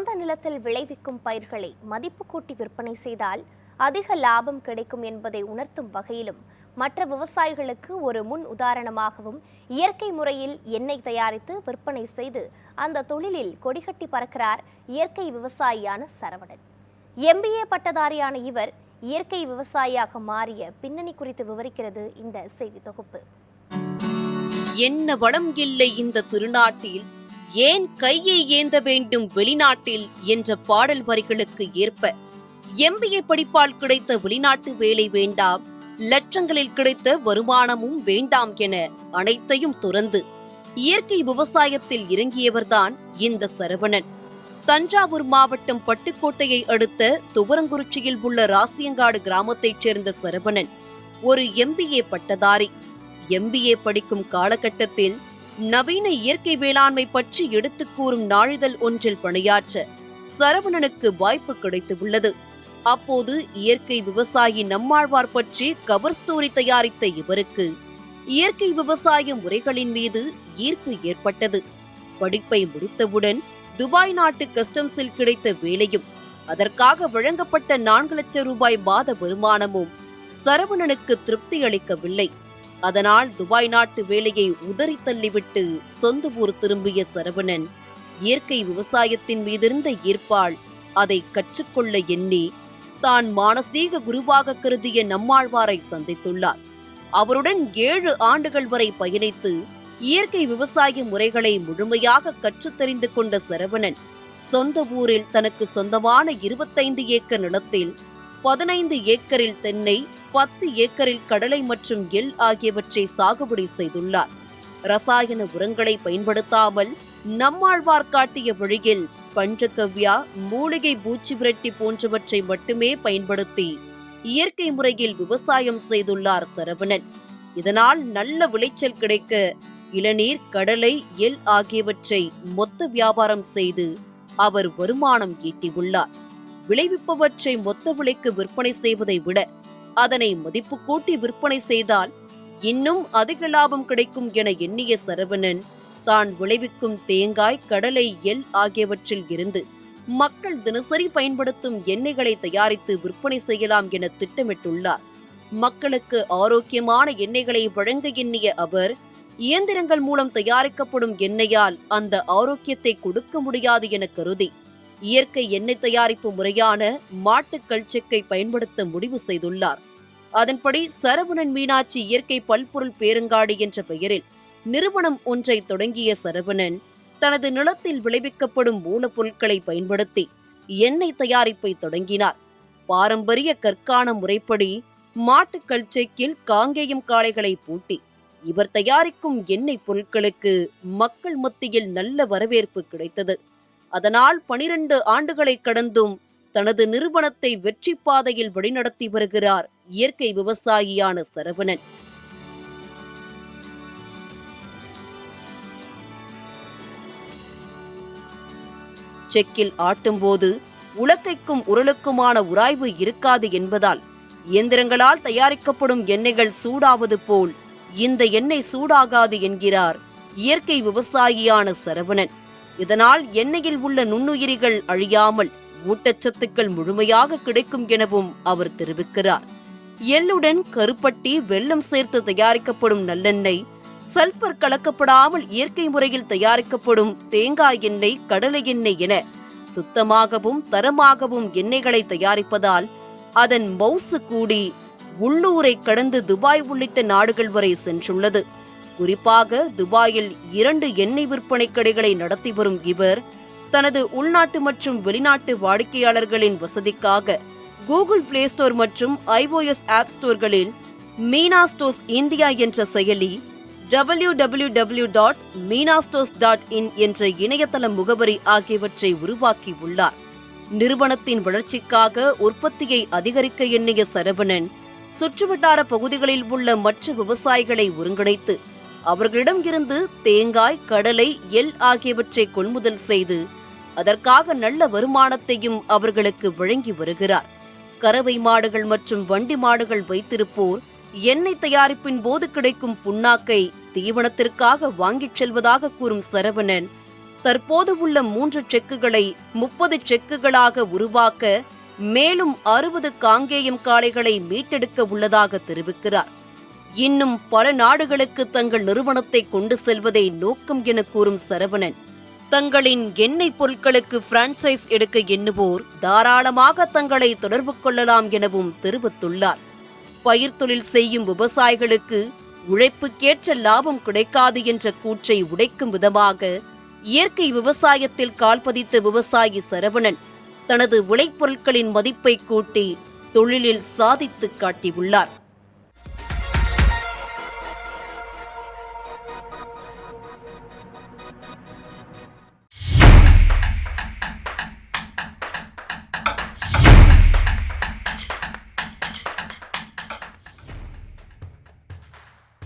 சொந்த நிலத்தில் விளைவிக்கும் பயிர்களை மதிப்பு கூட்டி விற்பனை செய்தால் அதிக லாபம் கிடைக்கும் என்பதை உணர்த்தும் வகையிலும் மற்ற விவசாயிகளுக்கு ஒரு முன் உதாரணமாகவும் இயற்கை முறையில் எண்ணெய் தயாரித்து விற்பனை செய்து அந்த தொழிலில் கொடிகட்டி பறக்கிறார் இயற்கை விவசாயியான சரவணன். எம்பிஏ பட்டதாரியான இவர் இயற்கை விவசாயியாக மாறிய பின்னணி குறித்து விவரிக்கிறது இந்த செய்தி தொகுப்பு. என்ன வளம் இல்லை இந்த திருநாட்டில். ஏன் கையை ஏந்த வேண்டும் வெளிநாட்டில் என்ற பாடல் வரிகளுக்கு ஏற்ப எம்பிஏ படிப்பால் கிடைத்த வெளிநாட்டு வேலை வேண்டாம் லட்சங்களில் கிடைத்த வருமானமும் வேண்டாம் என அனைத்தையும் துறந்து இயற்கை விவசாயத்தில் இறங்கியவர்தான் இந்த சரவணன். தஞ்சாவூர் மாவட்டம் பட்டுக்கோட்டையை அடுத்த துவரங்குறிச்சியில் உள்ள ராசியங்காடு கிராமத்தைச் சேர்ந்த சரவணன் ஒரு எம்பிஏ பட்டதாரி. எம்பிஏ படிக்கும் காலகட்டத்தில் நவீன இயற்கை வேளாண்மை பற்றி எடுத்துக் கூறும் நாளிதழ் ஒன்றில் பணியாற்ற சரவணனுக்கு வாய்ப்பு கிடைத்துள்ளது. அப்போது இயற்கை விவசாயி நம்மாழ்வார் பற்றி கவர் ஸ்டோரி தயாரித்த இவருக்கு இயற்கை விவசாய முறைகளின் மீது ஈர்ப்பு ஏற்பட்டது. படிப்பை முடித்தவுடன் துபாய் நாட்டு கஸ்டம்ஸில் கிடைத்த வேலையும் அதற்காக வழங்கப்பட்ட நான்கு லட்சம் ரூபாய் மாத வருமானமும் சரவணனுக்கு திருப்தி அளிக்கவில்லை. அதனால் துபாய் நாட்டு வேலையை உதறி தள்ளிவிட்டு சொந்த ஊர் திரும்பிய சரவணன் இயற்கை விவசாயத்தின் மீதிருந்த ஈர்ப்பால் அதை கற்றுக்கொள்ள எண்ணி தான் மானசீக குருவாக கருதிய நம்மாழ்வாரை சந்தித்துள்ளார். அவருடன் ஏழு ஆண்டுகள் வரை பயணித்து இயற்கை விவசாய முறைகளை முழுமையாக கற்றுத் தெரிந்து கொண்ட சரவணன் சொந்த ஊரில் தனக்கு சொந்தமான இருபத்தைந்து ஏக்கர் நிலத்தில் பதினைந்து ஏக்கரில் தென்னை பத்து ஏக்கரில் கடலை மற்றும் எள் ஆகியவற்றை சாகுபடி செய்துள்ளார். ரசாயன உரங்களை பயன்படுத்தாமல் நம்மாழ்வார் காட்டிய வழியில் பஞ்சகவ்யா மூலிகை பூச்சி விரட்டி போன்றவற்றை மட்டுமே பயன்படுத்தி இயற்கை முறையில் விவசாயம் செய்துள்ளார் சரவணன். இதனால் நல்ல விளைச்சல் கிடைக்க இளநீர் கடலை எள் ஆகியவற்றை மொத்த வியாபாரம் செய்து அவர் வருமானம் ஈட்டியுள்ளார். விளைவிப்பவற்றை மொத்த விலைக்கு விற்பனை செய்வதை விட அதனை மதிப்பு கூட்டி விற்பனை செய்தால் இன்னும் அதிக லாபம் கிடைக்கும் என எண்ணிய சரவணன் தான் விளைவிக்கும் தேங்காய் கடலை எல் ஆகியவற்றில் இருந்து மக்கள் தினசரி பயன்படுத்தும் எண்ணெய்களை தயாரித்து விற்பனை செய்யலாம் என திட்டமிட்டுள்ளார். மக்களுக்கு ஆரோக்கியமான எண்ணெய்களை வழங்க எண்ணிய அவர் இயந்திரங்கள் மூலம் தயாரிக்கப்படும் எண்ணெயால் அந்த ஆரோக்கியத்தை கொடுக்க முடியாது என கருதி இயற்கை எண்ணெய் தயாரிப்பு முறையான மாட்டுக் செக்கை பயன்படுத்த முடிவு செய்துள்ளார். அதன்படி சரவணன் மீனாட்சி இயற்கை பல்பொருள் பேருங்காடு என்ற பெயரில் நிறுவனம் ஒன்றை தொடங்கிய சரவணன் தனது நிலத்தில் விளைவிக்கப்படும் மூலப்பொருட்களை பயன்படுத்தி எண்ணெய் தயாரிப்பை தொடங்கினார். பாரம்பரிய கற்கான முறைப்படி மாட்டுக்கள் செக்கில் காங்கேயம் காளைகளை பூட்டி இவர் தயாரிக்கும் எண்ணெய் பொருட்களுக்கு மக்கள் மத்தியில் நல்ல வரவேற்பு கிடைத்தது. அதனால் பனிரெண்டு ஆண்டுகளை கடந்தும் தனது நிறுவனத்தை வெற்றி பாதையில் வழிநடத்தி வருகிறார் இயற்கை விவசாயியான சரவணன். செக்கில் ஆட்டும்போது உலக்கைக்கும் உருளுக்குமான உராய்வு இருக்காது என்பதால் இயந்திரங்களால் தயாரிக்கப்படும் எண்ணெய்கள் சூடாவது போல் இந்த எண்ணெய் சூடாகாது என்கிறார் இயற்கை விவசாயியான சரவணன். இதனால் எண்ணெயில் உள்ள நுண்ணுயிரிகள் அழியாமல் ஊட்டச்சத்துக்கள் முழுமையாக கிடைக்கும் எனவும் அவர் தெரிவிக்கிறார். எள்ளுடன் கருப்பட்டி வெல்லம் சேர்த்து தயாரிக்கப்படும் நல்லெண்ணெய் சல்பர் கலக்கப்படாமல் இயற்கை முறையில் தயாரிக்கப்படும் தேங்காய் எண்ணெய் கடலை எண்ணெய் என சுத்தமாகவும் தரமாகவும் எண்ணெய்களை தயாரிப்பதால் அதன் மவுசு கூடி உள்ளூரை கடந்து துபாய் உள்ளிட்ட நாடுகள் வரை சென்றுள்ளது. குறிப்பாக துபாயில் இரண்டு எண்ணெய் விற்பனை கடைகளை நடத்தி வரும் இவர் தனது உள்நாட்டு மற்றும் வெளிநாட்டு வாடிக்கையாளர்களின் வசதிக்காக கூகுள் பிளே ஸ்டோர் மற்றும் ஐஓஎஸ் ஆப் ஸ்டோர்களில் மீனா ஸ்டோர்ஸ் இந்தியா என்ற செயலி W W W dot Meenastores dot in என்ற இணையதள முகவரி ஆகியவற்றை உருவாக்கியுள்ளார் நிறுவனத்தின் வளர்ச்சிக்காக உற்பத்தியை அதிகரிக்க எண்ணிய சரவணன் சுற்றுவட்டார பகுதிகளில் உள்ள மற்ற விவசாயிகளை ஒருங்கிணைத்து அவர்களிடம் இருந்து தேங்காய் கடலை எல் ஆகியவற்றை கொள்முதல் செய்து அதற்காக நல்ல வருமானத்தையும் அவர்களுக்கு வழங்கி வருகிறார். கறவை மாடுகள் மற்றும் வண்டி மாடுகள் வைத்திருப்போர் எண்ணெய் தயாரிப்பின் போது கிடைக்கும் புண்ணாக்கை தீவனத்திற்காக வாங்கிச் செல்வதாக கூறும் சரவணன் தற்போது உள்ள மூன்று செக்குகளை முப்பது செக்குகளாக உருவாக்க மேலும் அறுபது காங்கேயம் காளைகளை மீட்டெடுக்க உள்ளதாக தெரிவிக்கிறார். இன்னும் பல நாடுகளுக்கு தங்கள் நிறுவனத்தை கொண்டு செல்வதை நோக்கம் என கூறும் சரவணன். தங்களின் எண்ணெய் பொருட்களுக்கு பிரான்சைஸ் எடுக்க எண்ணுவோர் தாராளமாக தங்களை தொடர்பு கொள்ளலாம் எனவும் தெரிவித்துள்ளார். பயிர் தொழில் செய்யும் விவசாயிகளுக்கு உழைப்புக்கேற்ற லாபம் கிடைக்காது என்ற கூற்றை உடைக்கும் விதமாக இயற்கை விவசாயத்தில் கால்பதித்த விவசாயி சரவணன் தனது விளைபொருட்களின் மதிப்பை கூட்டி தொழிலில் சாதித்து காட்டியுள்ளார்.